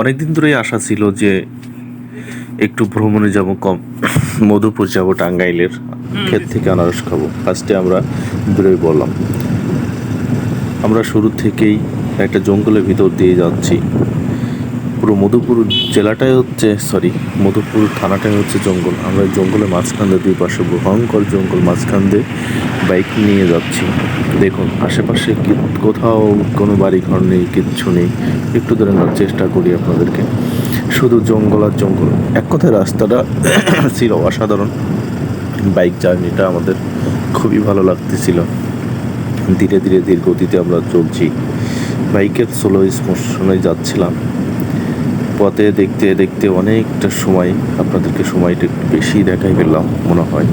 অনেকদিন ধরেই আশা ছিল যে একটু ভ্রমণে যাব কম মধুপুর যাব টাঙ্গাইলের ক্ষেত থেকে আনারস খাব। ফার্স্টে আমরা দূরেই বললাম। আমরা শুরু থেকেই একটা জঙ্গলের ভিতর দিয়ে যাচ্ছি। পুরো মধুপুর জেলাটাই হচ্ছে সরি মধুপুর থানাটাই হচ্ছে জঙ্গল। আমরা জঙ্গলের মাঝখান দিয়ে দুই পাশে ভয়ঙ্কর জঙ্গল মাঝখান দিয়ে বাইক নিয়ে যাচ্ছি। দেখুন, আশেপাশে কোথাও কোনো বাড়ি ঘর নেই, কিচ্ছু নেই। একটু দাঁড়ানোর চেষ্টা করি আপনাদেরকে। শুধু জঙ্গল আর জঙ্গল। এক কথায় রাস্তাটা ছিল অসাধারণ। বাইক জার্নিটা আমাদের খুবই ভালো লাগতেছিল। ধীরে ধীরে, ধীর গতিতে আমরা চলছি। বাইকের স্লো স্মোশনে যাচ্ছিলাম। পথে দেখতে দেখতে অনেকটা সময়, আপনাদেরকে সময়টা একটু বেশি দেখাই পেলাম মনে হয়।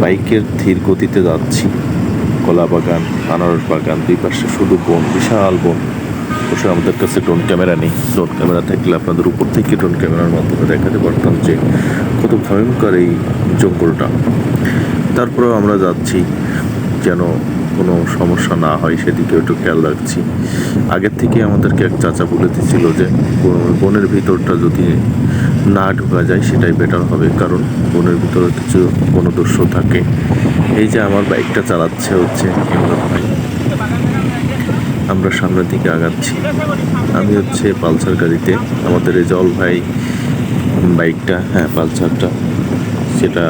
বাইকের ধীর গতিতে যাচ্ছি। কলা বাগান, আনারস বাগান, দুই পাশে শুধু বন, বিশাল বন। অবশ্যই আমাদের কাছে ড্রোন ক্যামেরা নেই। ড্রোন ক্যামেরা থাকলে আপনাদের উপর থেকে ড্রোন ক্যামেরার মাধ্যমে দেখাতে পারতাম যে কত ভয়ঙ্কর এই জঙ্গলটা। তারপরেও আমরা যাচ্ছি যেন কোনো সমস্যা না হয় সেদিকে একটু খেয়াল রাখছি। আগের থেকে আমাদেরকে এক চাচা বলে দিয়েছিল যে বনের ভিতরটা যদি না ঢোকা যায় সেটাই বেটার হবে, কারণ বনের ভিতরে কিছু বনদস্যু থাকে। এই যে আমার বাইকটা চালাচ্ছে হচ্ছে আমরা সামনের দিকে আগাচ্ছি। আমি হচ্ছে পালসার গাড়িতে, আমাদের এই জল ভাই বাইকটা হ্যাঁ পালসারটা, সেটা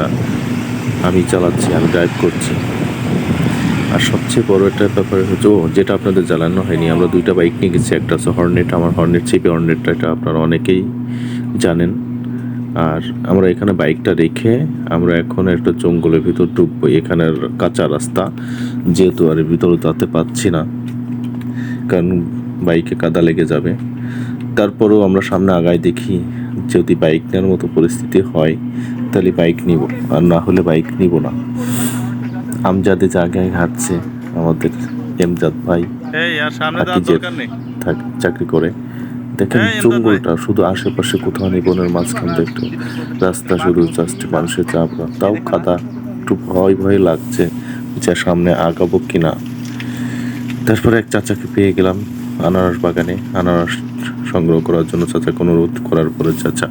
আমি চালাচ্ছি, আমি ড্রাইভ করছি। আর সবচেয়ে বড় একটা ব্যাপার হচ্ছে, ও যেটা আপনাদের জানানো হয়নি, আমরা দুইটা বাইক নিয়ে গেছি, একটা আছে হর্নেট আমার হর্নেট চেপে হর্নেটটা এটা আপনারা অনেকেই জানেন। আর আমরা এখানে বাইকটা রেখে আমরা এখন একটা জঙ্গলের ভিতর ঢুকবো এখানের কাঁচা রাস্তা, যেহেতু আর ভিতরে যেতে পাচ্ছি না, কারণ বাইকে কাদা লেগে যাবে। তারপরেও আমরা সামনে আগায় দেখি, যদি বাইক নেওয়ার মতো পরিস্থিতি হয়, তাহলে বাইক নিব, আর না হলে বাইক নিব না। আমজাদে জায়গায় হাঁটছে আমাদের এমজাদ ভাই। চাকরি করে। দেখেন জঙ্গলটা শুধু আশেপাশে কোথাও নেই বনের মাঝখান একটু রাস্তা শুধু জাস্ট মানুষের চাপ। তাও কাদা একটু ভয় ভয় লাগছে যে সামনে আগাবো কিনা। তারপরে এক চাচাকে পেয়ে গেলাম আনারস বাগানে। আনারস সংগ্রহ করার জন্য চাচাকে অনুরোধ করার পরে চাচা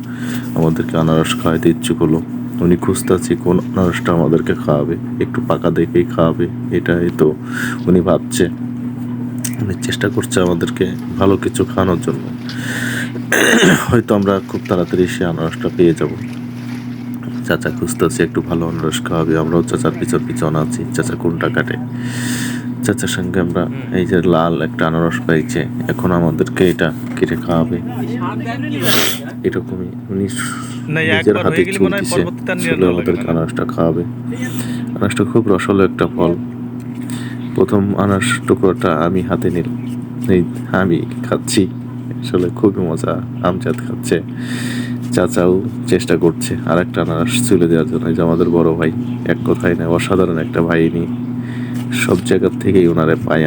আমাদেরকে আনারস খাওয়াইতে ইচ্ছুক হলো। উনি খুঁজতে আছি কোন আনারসটা আমাদেরকে খাওয়াবে, একটু পাকা দেখেই খাওয়াবে, এটাই তো উনি ভাবছে। উনি চেষ্টা করছে আমাদেরকে ভালো কিছু খাওয়ানোর জন্য। হয়তো আমরা খুব তাড়াতাড়ি সে আনারসটা পেয়ে যাব। চাচা খুঁজতেছি একটু ভালো আনারস খাওয়াবে, আমরাও চাচার পিছন পিছন আছি, চাচা কোনটা কাটে? চাচার সঙ্গে আমরা এই যে লাল একটা আনারস পাইছে এখন আমাদেরকে এটা কেটে খাওয়াবে। এরকমই উনি নিজের হাতে নিয়ে নেওয়া লাগবে আমাদেরকে আনারসটা খাওয়াবে। আনারসটা খুব রসালো একটা ফল। প্রথম আনারস টুকরোটা আমি হাতে নিলাম এই আমি খাচ্ছি। আসলে খুবই মজা আমজাদ খাচ্ছে। চাচাও চেষ্টা করছে আর একটা আনারস তুলে দেওয়ার জন্য। যে আমাদের বড় ভাই এক কথাই না অসাধারণ একটা ভাই নি সব জায়গার থেকেই ওনারে পাই